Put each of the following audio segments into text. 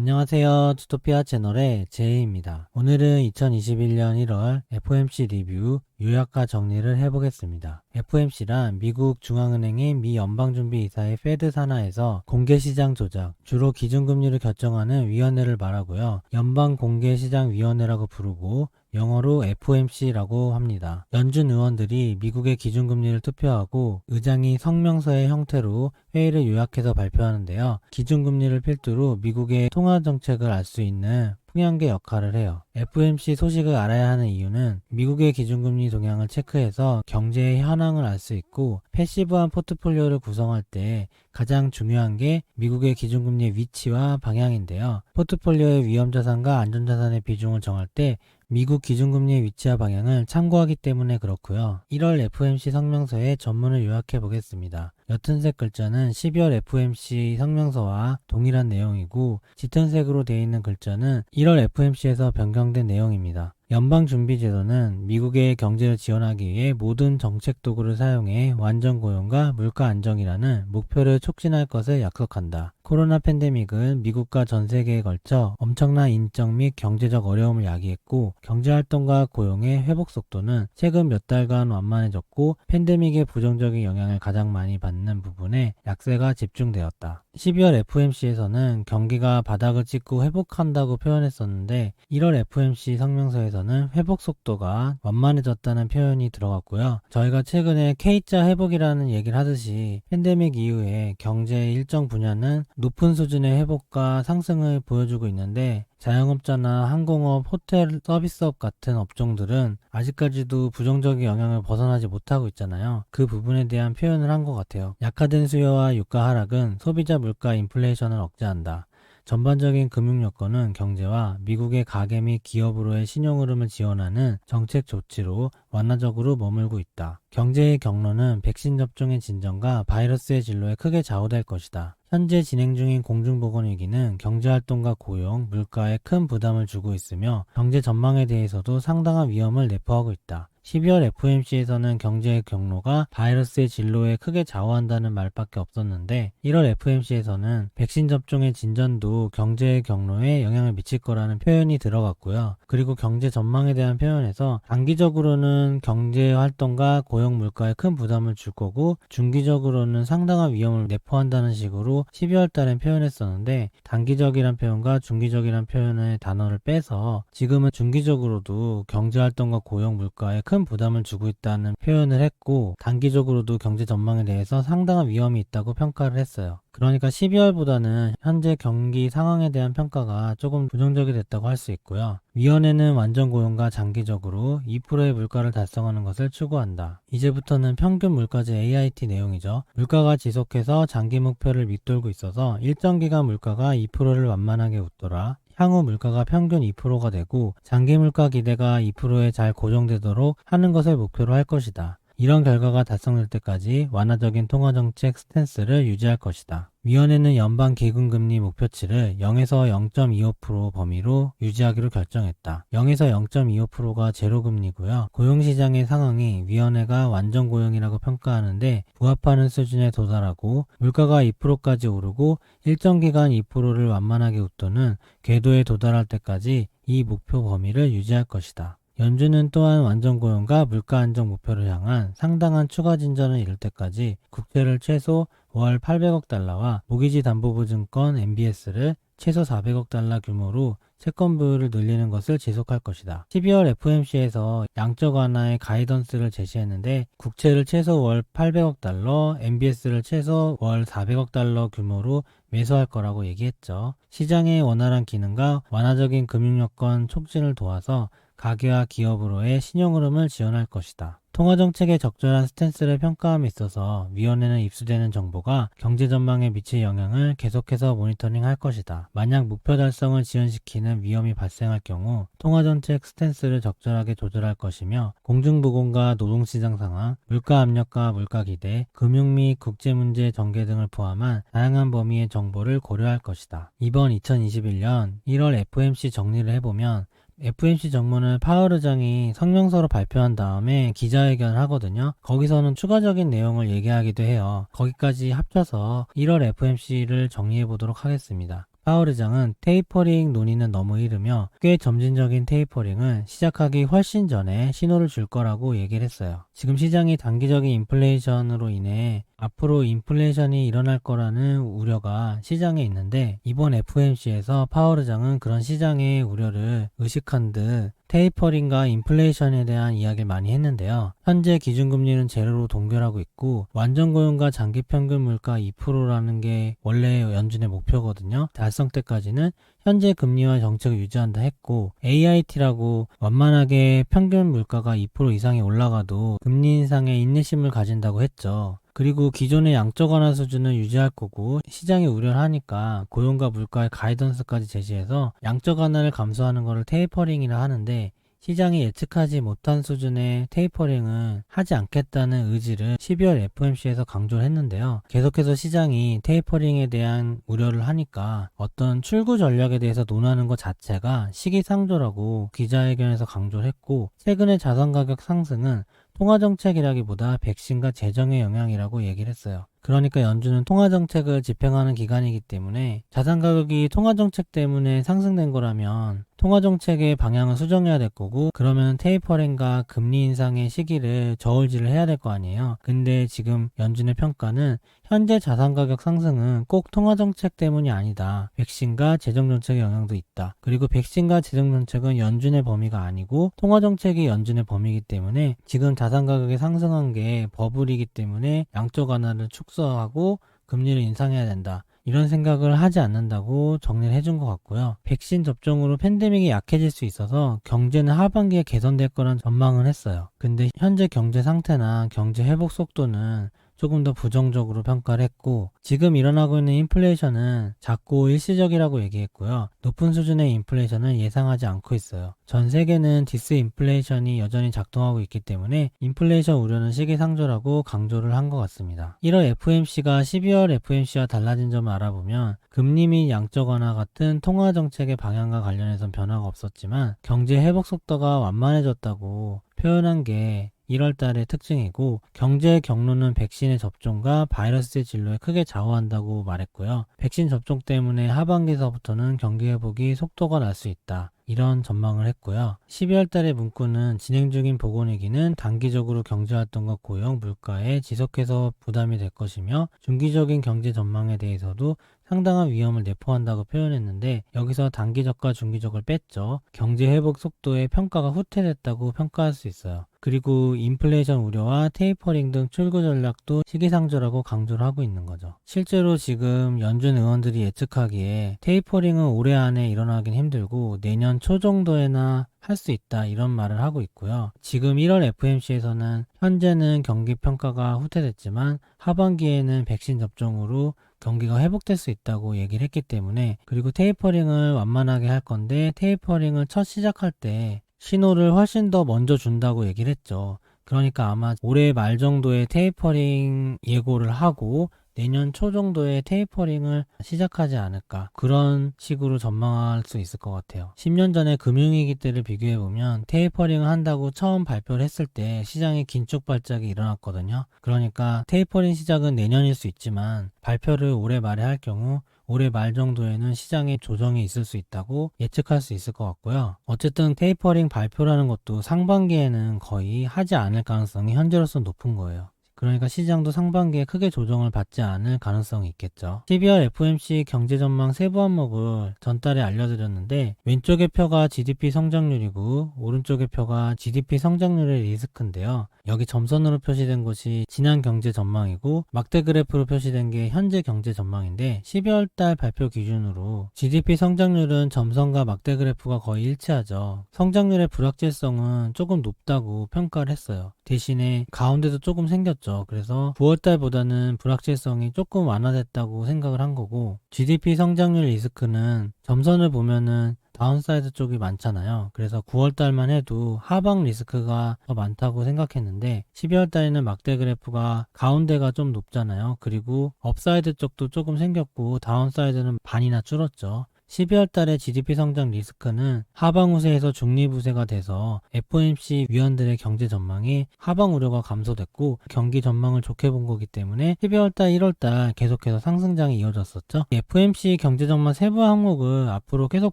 안녕하세요. 투토피아 채널의 제이입니다. 오늘은 2021년 1월 FOMC 리뷰 요약과 정리를 해보겠습니다. FOMC란 미국 중앙은행인 미 연방준비이사의 페드 산하에서 공개시장 조작, 주로 기준금리를 결정하는 위원회를 말하고요. 연방공개시장위원회라고 부르고 영어로 FOMC라고 합니다. 연준 의원들이 미국의 기준금리를 투표하고 의장이 성명서의 형태로 회의를 요약해서 발표하는데요. 기준금리를 필두로 미국의 통화정책을 알 수 있는 풍향계 역할을 해요. FOMC 소식을 알아야 하는 이유는 미국의 기준금리 동향을 체크해서 경제의 현황을 알 수 있고 패시브한 포트폴리오를 구성할 때 가장 중요한 게 미국의 기준금리의 위치와 방향인데요. 포트폴리오의 위험자산과 안전자산의 비중을 정할 때 미국 기준금리의 위치와 방향을 참고하기 때문에 그렇고요. 1월 FOMC 성명서의 전문을 요약해 보겠습니다. 옅은색 글자는 12월 FOMC 성명서와 동일한 내용이고 짙은색으로 되어 있는 글자는 1월 FOMC에서 변경된 내용입니다. 연방준비제도는 미국의 경제를 지원하기 위해 모든 정책 도구를 사용해 완전 고용과 물가 안정이라는 목표를 촉진할 것을 약속한다. 코로나 팬데믹은 미국과 전 세계에 걸쳐 엄청난 인적 및 경제적 어려움을 야기했고 경제활동과 고용의 회복 속도는 최근 몇 달간 완만해졌고 팬데믹의 부정적인 영향을 가장 많이 받는 부분에 약세가 집중되었다. 12월 FOMC에서는 경기가 바닥을 찍고 회복한다고 표현했었는데 1월 FOMC 성명서에서는 회복 속도가 완만해졌다는 표현이 들어갔고요. 저희가 최근에 K자 회복이라는 얘기를 하듯이 팬데믹 이후에 경제의 일정 분야는 높은 수준의 회복과 상승을 보여주고 있는데 자영업자나 항공업, 호텔, 서비스업 같은 업종들은 아직까지도 부정적인 영향을 벗어나지 못하고 있잖아요. 그 부분에 대한 표현을 한 것 같아요. 약화된 수요와 유가 하락은 소비자 물가 인플레이션을 억제한다. 전반적인 금융 여건은 경제와 미국의 가계 및 기업으로의 신용 흐름을 지원하는 정책 조치로 완화적으로 머물고 있다. 경제의 경로는 백신 접종의 진전과 바이러스의 진로에 크게 좌우될 것이다. 현재 진행 중인 공중보건위기는 경제활동과 고용, 물가에 큰 부담을 주고 있으며 경제 전망에 대해서도 상당한 위험을 내포하고 있다. 12월 FOMC에서는 경제의 경로가 바이러스의 진로에 크게 좌우한다는 말밖에 없었는데 1월 FOMC에서는 백신 접종의 진전도 경제의 경로에 영향을 미칠 거라는 표현이 들어갔고요. 그리고 경제 전망에 대한 표현에서 단기적으로는 경제 활동과 고용 물가에 큰 부담을 줄 거고 중기적으로는 상당한 위험을 내포한다는 식으로 12월 달엔 표현했었는데 단기적이란 표현과 중기적이란 표현의 단어를 빼서 지금은 중기적으로도 경제 활동과 고용 물가에 큰 부담을 주고 있다는 표현을 했고 단기적으로도 경제 전망에 대해서 상당한 위험이 있다고 평가를 했어요. 그러니까 12월보다는 현재 경기 상황에 대한 평가가 조금 부정적이 됐다고 할 수 있고요. 위원회는 완전 고용과 장기적으로 2%의 물가를 달성하는 것을 추구한다. 이제부터는 평균 물가제 AIT 내용이죠. 물가가 지속해서 장기 목표를 밑돌고 있어서 일정 기간 물가가 2%를 완만하게 웃더라. 향후 물가가 평균 2%가 되고 장기 물가 기대가 2%에 잘 고정되도록 하는 것을 목표로 할 것이다. 이런 결과가 달성될 때까지 완화적인 통화정책 스탠스를 유지할 것이다. 위원회는 연방 기금금리 목표치를 0에서 0.25% 범위로 유지하기로 결정했다. 0에서 0.25%가 제로금리고요. 고용시장의 상황이 위원회가 완전 고용이라고 평가하는데 부합하는 수준에 도달하고 물가가 2%까지 오르고 일정 기간 2%를 완만하게 웃도는 궤도에 도달할 때까지 이 목표 범위를 유지할 것이다. 연준은 또한 완전 고용과 물가 안정 목표를 향한 상당한 추가 진전을 이룰 때까지 국채를 최소 월 800억 달러와 모기지 담보보증권 MBS를 최소 400억 달러 규모로 채권부를 늘리는 것을 지속할 것이다. 12월 FOMC에서 양적 완화의 가이던스를 제시했는데 국채를 최소 월 800억 달러, MBS를 최소 월 400억 달러 규모로 매수할 거라고 얘기했죠. 시장의 원활한 기능과 완화적인 금융 여건 촉진을 도와서 가계와 기업으로의 신용 흐름을 지원할 것이다. 통화 정책의 적절한 스탠스를 평가함에 있어서 위원회는 입수되는 정보가 경제 전망에 미칠 영향을 계속해서 모니터링 할 것이다. 만약 목표 달성을 지연시키는 위험이 발생할 경우 통화 정책 스탠스를 적절하게 조절할 것이며 공중보건과 노동시장 상황, 물가 압력과 물가 기대, 금융 및 국제 문제 전개 등을 포함한 다양한 범위의 정보를 고려할 것이다. 이번 2021년 1월 FOMC 정리를 해보면 FMC 정문을 파월 의장이 성명서로 발표한 다음에 기자회견을 하거든요. 거기서는 추가적인 내용을 얘기하기도 해요. 거기까지 합쳐서 1월 FMC를 정리해 보도록 하겠습니다. 파월 의장은 테이퍼링 논의는 너무 이르며 꽤 점진적인 테이퍼링을 시작하기 훨씬 전에 신호를 줄 거라고 얘기를 했어요. 지금 시장이 단기적인 인플레이션으로 인해 앞으로 인플레이션이 일어날 거라는 우려가 시장에 있는데 이번 FOMC에서 파월 의장은 그런 시장의 우려를 의식한 듯 테이퍼링과 인플레이션에 대한 이야기를 많이 했는데요. 현재 기준금리는 제로로 동결하고 있고 완전 고용과 장기 평균 물가 2%라는 게 원래 연준의 목표거든요. 달성 때까지는 현재 금리와 정책을 유지한다 했고 AIT라고 완만하게 평균 물가가 2% 이상이 올라가도 금리 인상에 인내심을 가진다고 했죠. 그리고 기존의 양적 완화 수준을 유지할 거고 시장이 우려를 하니까 고용과 물가의 가이던스까지 제시해서 양적 완화를 감소하는 것을 테이퍼링이라 하는데 시장이 예측하지 못한 수준의 테이퍼링은 하지 않겠다는 의지를 12월 FOMC에서 강조를 했는데요. 계속해서 시장이 테이퍼링에 대한 우려를 하니까 어떤 출구 전략에 대해서 논하는 것 자체가 시기상조라고 기자회견에서 강조를 했고 최근의 자산 가격 상승은 통화정책이라기보다 백신과 재정의 영향이라고 얘기를 했어요. 그러니까 연준은 통화정책을 집행하는 기관이기 때문에 자산 가격이 통화정책 때문에 상승된 거라면 통화 정책의 방향을 수정해야 될 거고 그러면 테이퍼링과 금리 인상의 시기를 저울질을 해야 될 거 아니에요. 근데 지금 연준의 평가는 현재 자산 가격 상승은 꼭 통화 정책 때문이 아니다. 백신과 재정 정책의 영향도 있다. 그리고 백신과 재정 정책은 연준의 범위가 아니고 통화 정책이 연준의 범위이기 때문에 지금 자산 가격이 상승한 게 버블이기 때문에 양적 완화를 축소하고 금리를 인상해야 된다. 이런 생각을 하지 않는다고 정리를 해준 것 같고요. 백신 접종으로 팬데믹이 약해질 수 있어서 경제는 하반기에 개선될 거란 전망을 했어요. 근데 현재 경제 상태나 경제 회복 속도는 조금 더 부정적으로 평가를 했고 지금 일어나고 있는 인플레이션은 작고 일시적이라고 얘기했고요. 높은 수준의 인플레이션은 예상하지 않고 있어요. 전 세계는 디스 인플레이션이 여전히 작동하고 있기 때문에 인플레이션 우려는 시기상조라고 강조를 한 것 같습니다. 1월 FOMC가 12월 FOMC와 달라진 점을 알아보면 금리 및 양적 완화 같은 통화 정책의 방향과 관련해선 변화가 없었지만 경제 회복 속도가 완만해졌다고 표현한 게 1월 달의 특징이고 경제 경로는 백신의 접종과 바이러스의 진로에 크게 좌우한다고 말했고요. 백신 접종 때문에 하반기서부터는 경기 회복이 속도가 날 수 있다. 이런 전망을 했고요. 12월 달의 문구는 진행 중인 보건위기는 단기적으로 경제 활동과 고용, 물가에 지속해서 부담이 될 것이며 중기적인 경제 전망에 대해서도 상당한 위험을 내포한다고 표현했는데 여기서 단기적과 중기적을 뺐죠. 경제 회복 속도의 평가가 후퇴됐다고 평가할 수 있어요. 그리고 인플레이션 우려와 테이퍼링 등 출구 전략도 시기상조라고 강조를 하고 있는 거죠. 실제로 지금 연준 의원들이 예측하기에 테이퍼링은 올해 안에 일어나긴 힘들고 내년 초 정도에나 할 수 있다 이런 말을 하고 있고요. 지금 1월 FMC에서는 현재는 경기 평가가 후퇴됐지만 하반기에는 백신 접종으로 경기가 회복될 수 있다고 얘기를 했기 때문에 그리고 테이퍼링을 완만하게 할 건데 테이퍼링을 첫 시작할 때 신호를 훨씬 더 먼저 준다고 얘기를 했죠. 그러니까 아마 올해 말 정도에 테이퍼링 예고를 하고 내년 초 정도에 테이퍼링을 시작하지 않을까 그런 식으로 전망할 수 있을 것 같아요. 10년 전에 금융위기 때를 비교해보면 테이퍼링을 한다고 처음 발표를 했을 때 시장에 긴축 발작이 일어났거든요. 그러니까 테이퍼링 시작은 내년일 수 있지만 발표를 올해 말에 할 경우 올해 말 정도에는 시장에 조정이 있을 수 있다고 예측할 수 있을 것 같고요. 어쨌든 테이퍼링 발표라는 것도 상반기에는 거의 하지 않을 가능성이 현재로서 높은 거예요. 그러니까 시장도 상반기에 크게 조정을 받지 않을 가능성이 있겠죠. 12월 FOMC 경제 전망 세부 항목을 전달에 알려드렸는데 왼쪽의 표가 GDP 성장률이고 오른쪽의 표가 GDP 성장률의 리스크인데요. 여기 점선으로 표시된 것이 지난 경제 전망이고 막대 그래프로 표시된 게 현재 경제 전망인데 12월 달 발표 기준으로 GDP 성장률은 점선과 막대 그래프가 거의 일치하죠. 성장률의 불확실성은 조금 높다고 평가를 했어요. 대신에 가운데도 조금 생겼죠. 그래서 9월 달보다는 불확실성이 조금 완화됐다고 생각을 한 거고 GDP 성장률 리스크는 점선을 보면은 다운사이드 쪽이 많잖아요. 그래서 9월 달만 해도 하방 리스크가 더 많다고 생각했는데 12월 달에는 막대 그래프가 가운데가 좀 높잖아요. 그리고 업사이드 쪽도 조금 생겼고 다운사이드는 반이나 줄었죠. 12월 달에 GDP 성장 리스크는 하방 우세에서 중립 우세가 돼서 FOMC 위원들의 경제 전망이 하방 우려가 감소됐고 경기 전망을 좋게 본 거기 때문에 12월 달, 1월 달 계속해서 상승장이 이어졌었죠. FOMC 경제 전망 세부 항목을 앞으로 계속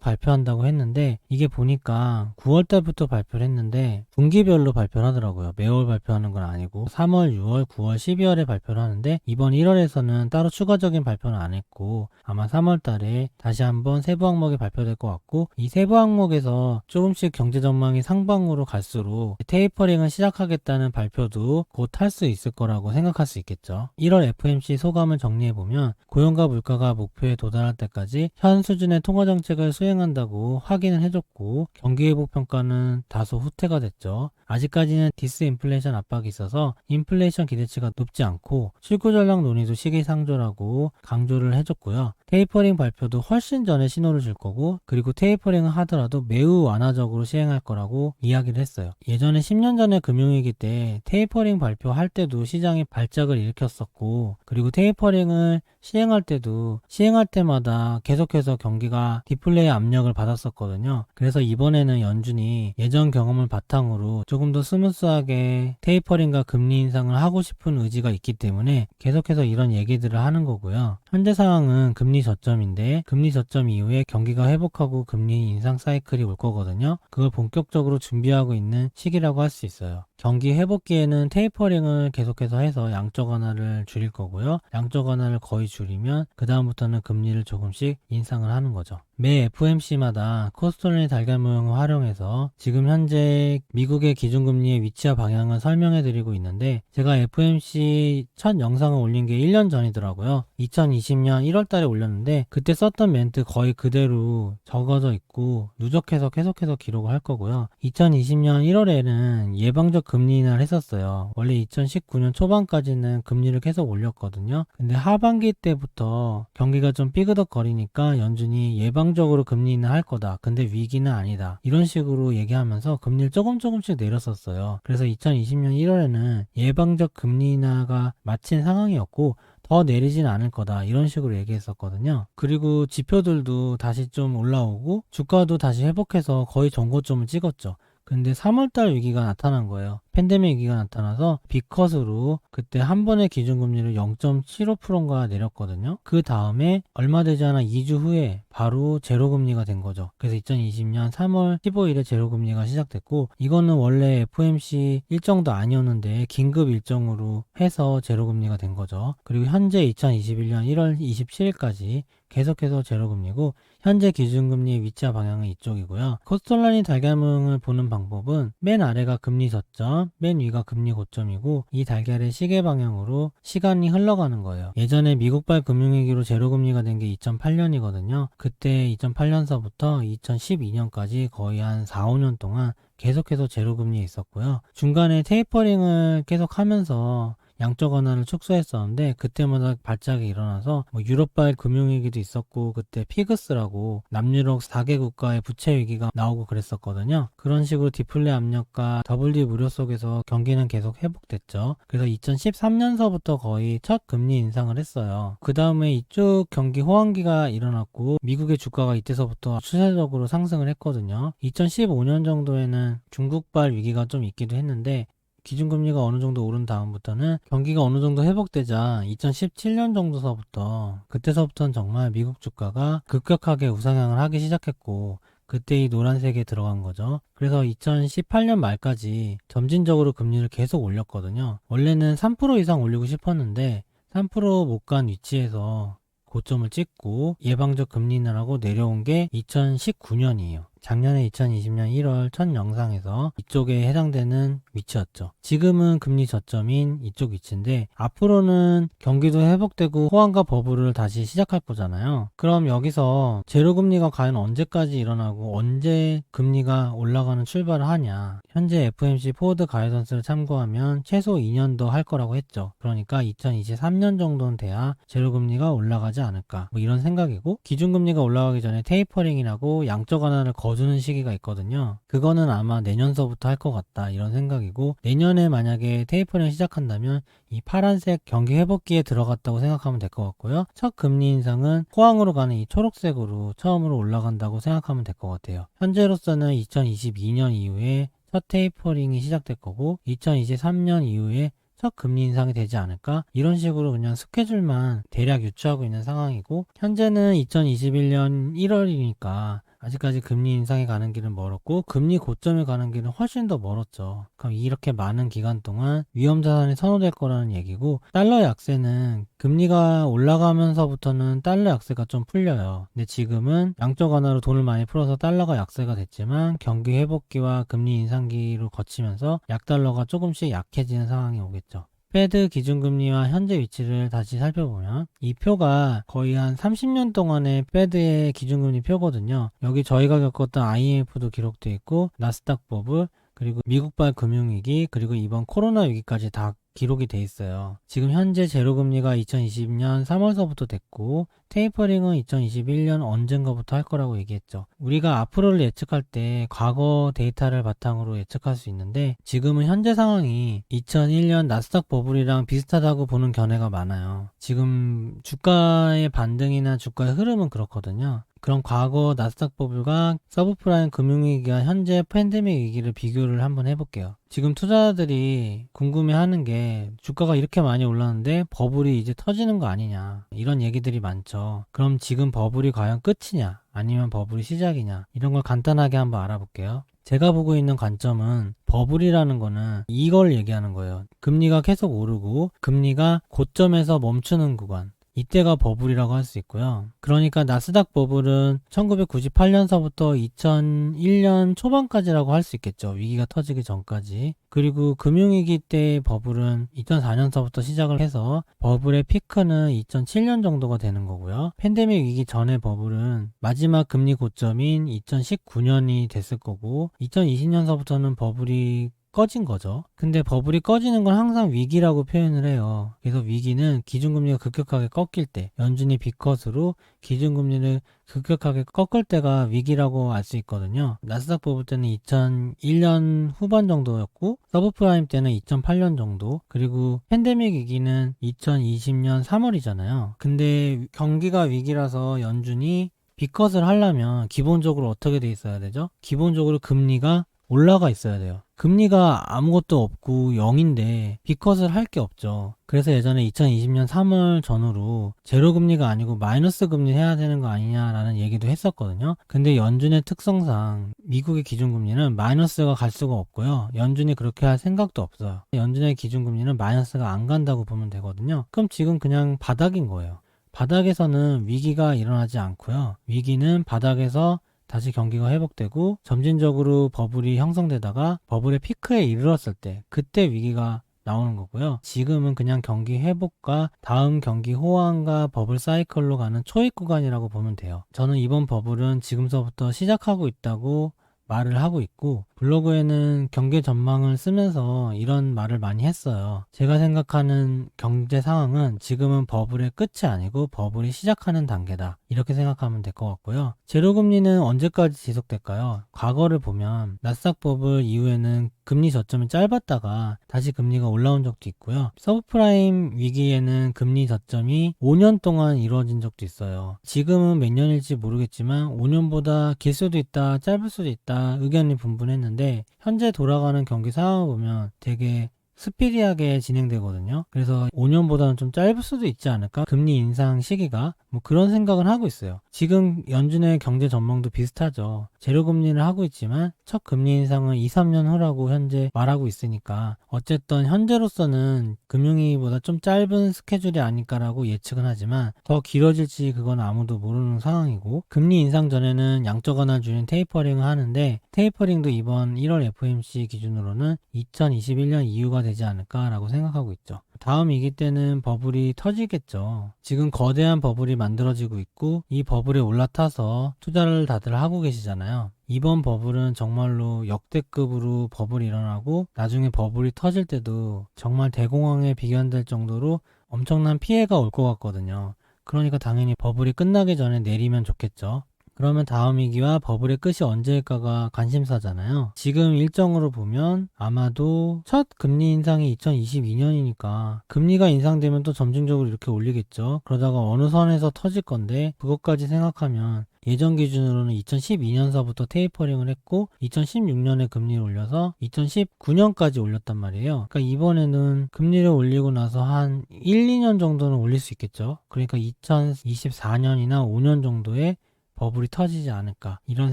발표한다고 했는데 이게 보니까 9월 달부터 발표를 했는데 분기별로 발표를 하더라고요. 매월 발표하는 건 아니고 3월, 6월, 9월, 12월에 발표를 하는데 이번 1월에서는 따로 추가적인 발표는 안 했고 아마 3월 달에 다시 한번 세부 항목이 발표될 것 같고 이 세부 항목에서 조금씩 경제 전망이 상방으로 갈수록 테이퍼링을 시작하겠다는 발표도 곧 할 수 있을 거라고 생각할 수 있겠죠. 1월 FMC 소감을 정리해 보면 고용과 물가가 목표에 도달할 때까지 현 수준의 통화 정책을 수행한다고 확인을 해줬고 경기 회복 평가는 다소 후퇴가 됐죠. 아직까지는 디스인플레이션 압박이 있어서 인플레이션 기대치가 높지 않고 실구 전략 논의도 시기상조라고 강조를 해줬고요. 테이퍼링 발표도 훨씬 전에 신호를 줄 거고 그리고 테이퍼링을 하더라도 매우 완화적으로 시행할 거라고 이야기를 했어요. 예전에 10년 전에 금융위기 때 테이퍼링 발표할 때도 시장이 발작을 일으켰었고 그리고 테이퍼링을 시행할 때도 시행할 때마다 계속해서 경기가 디플레이 압력을 받았었거든요. 그래서 이번에는 연준이 예전 경험을 바탕으로 조금 더 스무스하게 테이퍼링과 금리 인상을 하고 싶은 의지가 있기 때문에 계속해서 이런 얘기들을 하는 거고요. 현재 상황은 금리 저점인데 금리 저점 이후에 경기가 회복하고 금리 인상 사이클이 올 거거든요. 그걸 본격적으로 준비하고 있는 시기라고 할 수 있어요. 경기 회복기에는 테이퍼링을 계속해서 해서 양적 완화를 줄일 거고요. 양적 완화를 거의 줄이면 그 다음부터는 금리를 조금씩 인상을 하는 거죠. 매 FMC마다 코스톨리 달걀 모형을 활용해서 지금 현재 미국의 기준금리의 위치와 방향을 설명해 드리고 있는데 제가 FMC 첫 영상을 올린 게 1년 전이더라고요. 2020년 1월 달에 올렸는데 그때 썼던 멘트 거의 그대로 적어져 있고 누적해서 계속해서 기록을 할 거고요. 2020년 1월에는 예방적 금리 인하를 했었어요. 원래 2019년 초반까지는 금리를 계속 올렸거든요. 근데 하반기 때부터 경기가 좀 삐그덕거리니까 연준이 예방 적으로 금리 인하할 거다. 근데 위기는 아니다. 이런 식으로 얘기하면서 금리를 조금 조금씩 내렸었어요. 그래서 2020년 1월에는 예방적 금리 인하가 마친 상황이었고 더 내리진 않을 거다 이런 식으로 얘기했었거든요 그리고 지표들도 다시 좀 올라오고 주가도 다시 회복해서 거의 전고점을 찍었죠 근데 3월달 위기가 나타난 거예요. 팬데믹 위기가 나타나서 비컷으로 그때 한 번의 기준금리를 0.75%인가 내렸거든요. 그 다음에 얼마 되지 않아 2주 후에 바로 제로금리가 된 거죠. 그래서 2020년 3월 15일에 제로금리가 시작됐고 이거는 원래 FOMC 일정도 아니었는데 긴급 일정으로 해서 제로금리가 된 거죠. 그리고 현재 2021년 1월 27일까지 계속해서 제로금리고 현재 기준금리의 위치와 방향은 이쪽이고요. 코스톨라니 달걀모형을 보는 방법은 맨 아래가 금리 저점, 맨 위가 금리 고점이고 이 달걀의 시계 방향으로 시간이 흘러가는 거예요. 예전에 미국발 금융위기로 제로금리가 된 게 2008년이거든요. 그때 2008년서부터 2012년까지 거의 한 4, 5년 동안 계속해서 제로금리에 있었고요. 중간에 테이퍼링을 계속 하면서 양적 완화를 축소했었는데 그때마다 발작이 일어나서 뭐 유럽발 금융위기도 있었고 그때 피그스라고 남유럽 4개 국가의 부채 위기가 나오고 그랬었거든요. 그런 식으로 디플레 압력과 WD 무료 속에서 경기는 계속 회복됐죠. 그래서 2013년서부터 거의 첫 금리 인상을 했어요. 그 다음에 이쪽 경기 호황기가 일어났고 미국의 주가가 이때서부터 추세적으로 상승을 했거든요. 2015년 정도에는 중국발 위기가 좀 있기도 했는데 기준금리가 어느 정도 오른 다음부터는 경기가 어느 정도 회복되자 2017년 정도서부터 그때서부터는 정말 미국 주가가 급격하게 우상향을 하기 시작했고 그때 이 노란색에 들어간 거죠. 그래서 2018년 말까지 점진적으로 금리를 계속 올렸거든요. 원래는 3% 이상 올리고 싶었는데 3%못 간 위치에서 고점을 찍고 예방적 금리 인하라고 내려온 게 2019년이에요. 작년에 2020년 1월 첫 영상에서 이쪽에 해당되는 위치였죠. 지금은 금리 저점인 이쪽 위치인데 앞으로는 경기도 회복되고 호황과 버블을 다시 시작할 거잖아요. 그럼 여기서 제로금리가 과연 언제까지 일어나고 언제 금리가 올라가는 출발을 하냐. 현재 FMC 포워드 가이던스를 참고하면 최소 2년 더 할 거라고 했죠. 그러니까 2023년 정도는 돼야 제로금리가 올라가지 않을까. 뭐 이런 생각이고 기준금리가 올라가기 전에 테이퍼링이라고 양적 완화를 거주 주는 시기가 있거든요. 그거는 아마 내년서부터 할 것 같다 이런 생각이고 내년에 만약에 테이퍼링 시작한다면 이 파란색 경기 회복기에 들어갔다고 생각하면 될 것 같고요. 첫 금리 인상은 호황으로 가는 이 초록색으로 처음으로 올라간다고 생각하면 될 것 같아요. 현재로서는 2022년 이후에 첫 테이퍼링이 시작될 거고 2023년 이후에 첫 금리 인상이 되지 않을까? 이런 식으로 그냥 스케줄만 대략 유추하고 있는 상황이고 현재는 2021년 1월이니까 아직까지 금리 인상에 가는 길은 멀었고 금리 고점에 가는 길은 훨씬 더 멀었죠. 그럼 이렇게 많은 기간 동안 위험 자산이 선호될 거라는 얘기고 달러 약세는 금리가 올라가면서부터는 달러 약세가 좀 풀려요. 근데 지금은 양적 완화로 돈을 많이 풀어서 달러가 약세가 됐지만 경기 회복기와 금리 인상기로 거치면서 약달러가 조금씩 약해지는 상황이 오겠죠. 페드 기준금리와 현재 위치를 다시 살펴보면 이 표가 거의 한 30년 동안의 페드의 기준금리 표거든요. 여기 저희가 겪었던 IMF도 기록돼 있고 나스닥 버블 그리고 미국발 금융위기 그리고 이번 코로나 위기까지 다 기록이 돼 있어요. 지금 현재 제로금리가 2020년 3월서부터 됐고 테이퍼링은 2021년 언젠가부터 할 거라고 얘기했죠. 우리가 앞으로를 예측할 때 과거 데이터를 바탕으로 예측할 수 있는데 지금은 현재 상황이 2001년 나스닥 버블이랑 비슷하다고 보는 견해가 많아요. 지금 주가의 반등이나 주가의 흐름은 그렇거든요. 그럼 과거 나스닥 버블과 서브프라임 금융위기와 현재 팬데믹 위기를 비교를 한번 해볼게요. 지금 투자자들이 궁금해하는 게 주가가 이렇게 많이 올랐는데 버블이 이제 터지는 거 아니냐 이런 얘기들이 많죠. 그럼 지금 버블이 과연 끝이냐 아니면 버블이 시작이냐 이런 걸 간단하게 한번 알아볼게요. 제가 보고 있는 관점은 버블이라는 거는 이걸 얘기하는 거예요. 금리가 계속 오르고 금리가 고점에서 멈추는 구간. 이때가 버블이라고 할 수 있고요. 그러니까 나스닥 버블은 1998년서부터 2001년 초반까지라고 할 수 있겠죠. 위기가 터지기 전까지. 그리고 금융위기 때의 버블은 2004년서부터 시작을 해서 버블의 피크는 2007년 정도가 되는 거고요. 팬데믹 위기 전의 버블은 마지막 금리 고점인 2019년이 됐을 거고 2020년서부터는 버블이 꺼진 거죠. 근데 버블이 꺼지는 건 항상 위기라고 표현을 해요. 그래서 위기는 기준금리가 급격하게 꺾일 때, 연준이 비컷으로 기준금리를 급격하게 꺾을 때가 위기라고 알 수 있거든요. 나스닥 버블 때는 2001년 후반 정도였고, 서브프라임 때는 2008년 정도, 그리고 팬데믹 위기는 2020년 3월이잖아요. 근데 경기가 위기라서 연준이 비컷을 하려면 기본적으로 어떻게 돼 있어야 되죠? 기본적으로 금리가 올라가 있어야 돼요. 금리가 아무것도 없고 0인데 비컷을 할 게 없죠. 그래서 예전에 2020년 3월 전후로 제로 금리가 아니고 마이너스 금리 해야 되는 거 아니냐라는 얘기도 했었거든요. 근데 연준의 특성상 미국의 기준금리는 마이너스가 갈 수가 없고요. 연준이 그렇게 할 생각도 없어요. 연준의 기준금리는 마이너스가 안 간다고 보면 되거든요. 그럼 지금 그냥 바닥인 거예요. 바닥에서는 위기가 일어나지 않고요. 위기는 바닥에서 다시 경기가 회복되고 점진적으로 버블이 형성되다가 버블의 피크에 이르렀을 때 그때 위기가 나오는 거고요. 지금은 그냥 경기 회복과 다음 경기 호황과 버블 사이클로 가는 초입 구간이라고 보면 돼요. 저는 이번 버블은 지금서부터 시작하고 있다고 말을 하고 있고 블로그에는 경제 전망을 쓰면서 이런 말을 많이 했어요. 제가 생각하는 경제 상황은 지금은 버블의 끝이 아니고 버블이 시작하는 단계다. 이렇게 생각하면 될 것 같고요. 제로금리는 언제까지 지속될까요? 과거를 보면 나스닥 버블 이후에는 금리 저점이 짧았다가 다시 금리가 올라온 적도 있고요. 서브프라임 위기에는 금리 저점이 5년 동안 이루어진 적도 있어요. 지금은 몇 년일지 모르겠지만 5년보다 길 수도 있다, 짧을 수도 있다 의견이 분분했는데 현재 돌아가는 경기 상황을 보면 되게 스피디하게 진행되거든요. 그래서 5년보다는 좀 짧을 수도 있지 않을까? 금리 인상 시기가 뭐 그런 생각은 하고 있어요. 지금 연준의 경제 전망도 비슷하죠. 제로 금리를 하고 있지만 첫 금리 인상은 2, 3년 후라고 현재 말하고 있으니까 어쨌든 현재로서는 금융위보다 좀 짧은 스케줄이 아닐까라고 예측은 하지만 더 길어질지 그건 아무도 모르는 상황이고 금리 인상 전에는 양적 완화 주는 테이퍼링을 하는데 테이퍼링도 이번 1월 FOMC 기준으로는 2021년 이후가 되지 않을까라고 생각하고 있죠. 다음 위기 때는 버블이 터지겠죠. 지금 거대한 버블이 만들어지고 있고 이 버블에 올라타서 투자를 다들 하고 계시잖아요. 이번 버블은 정말로 역대급으로 버블이 일어나고 나중에 버블이 터질 때도 정말 대공황에 비견될 정도로 엄청난 피해가 올 것 같거든요. 그러니까 당연히 버블이 끝나기 전에 내리면 좋겠죠. 그러면 다음 위기와 버블의 끝이 언제일까가 관심사잖아요. 지금 일정으로 보면 아마도 첫 금리 인상이 2022년이니까 금리가 인상되면 또 점진적으로 이렇게 올리겠죠. 그러다가 어느 선에서 터질 건데 그것까지 생각하면 예전 기준으로는 2012년서부터 테이퍼링을 했고 2016년에 금리를 올려서 2019년까지 올렸단 말이에요. 그러니까 이번에는 금리를 올리고 나서 한 1, 2년 정도는 올릴 수 있겠죠. 그러니까 2024년이나 5년 정도에 버블이 터지지 않을까 이런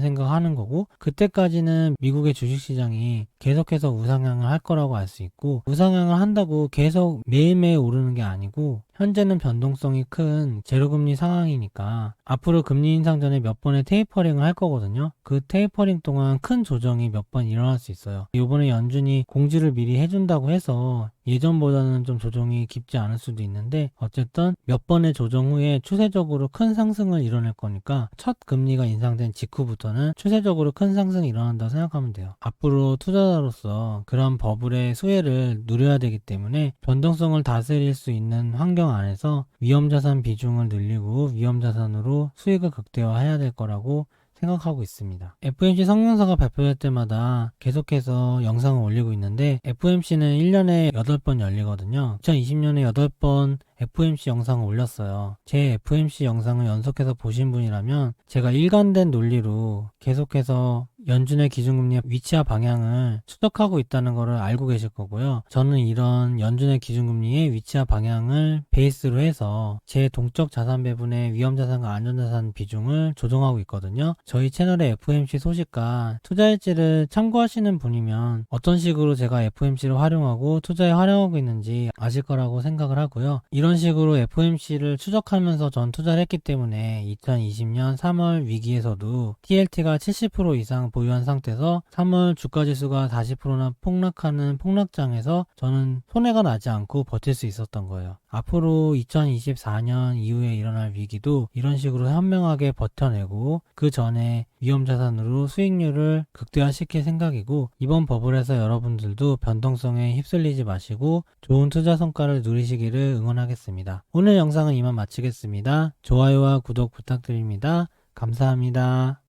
생각하는 거고 그때까지는 미국의 주식시장이 계속해서 우상향을 할 거라고 알 수 있고 우상향을 한다고 계속 매일매일 오르는 게 아니고 현재는 변동성이 큰 제로금리 상황이니까 앞으로 금리 인상 전에 몇 번의 테이퍼링을 할 거거든요. 그 테이퍼링 동안 큰 조정이 몇 번 일어날 수 있어요. 이번에 연준이 공지를 미리 해준다고 해서 예전보다는 좀 조정이 깊지 않을 수도 있는데 어쨌든 몇 번의 조정 후에 추세적으로 큰 상승을 이뤄낼 거니까 첫 금리가 인상된 직후부터는 추세적으로 큰 상승이 일어난다고 생각하면 돼요. 앞으로 투자자로서 그런 버블의 수혜를 누려야 되기 때문에 변동성을 다스릴 수 있는 환경 안에서 위험자산 비중을 늘리고 위험자산으로 수익을 극대화해야 될 거라고 생각하고 있습니다. FMC 성명서가 발표될 때마다 계속해서 영상을 올리고 있는데 FMC는 1년에 8번 열리거든요. 2020년에 8번 FMC 영상을 올렸어요. 제 FMC 영상을 연속해서 보신 분이라면 제가 일관된 논리로 계속해서 연준의 기준금리의 위치와 방향을 추적하고 있다는 것을 알고 계실 거고요. 저는 이런 연준의 기준금리의 위치와 방향을 베이스로 해서 제 동적 자산 배분의 위험 자산과 안전 자산 비중을 조정하고 있거든요. 저희 채널의 FMC 소식과 투자 일지를 참고하시는 분이면 어떤 식으로 제가 FMC를 활용하고 투자에 활용하고 있는지 아실 거라고 생각을 하고요. 이런 식으로 FMC를 추적하면서 전 투자를 했기 때문에 2020년 3월 위기에서도 TLT가 70% 이상 보유한 상태에서 3월 주가 지수가 40%나 폭락하는 폭락장에서 저는 손해가 나지 않고 버틸 수 있었던 거예요. 앞으로 2024년 이후에 일어날 위기도 이런 식으로 현명하게 버텨내고 그 전에 위험자산으로 수익률을 극대화시킬 생각이고 이번 버블에서 여러분들도 변동성에 휩쓸리지 마시고 좋은 투자 성과를 누리시기를 응원하겠습니다. 오늘 영상은 이만 마치겠습니다. 좋아요와 구독 부탁드립니다. 감사합니다.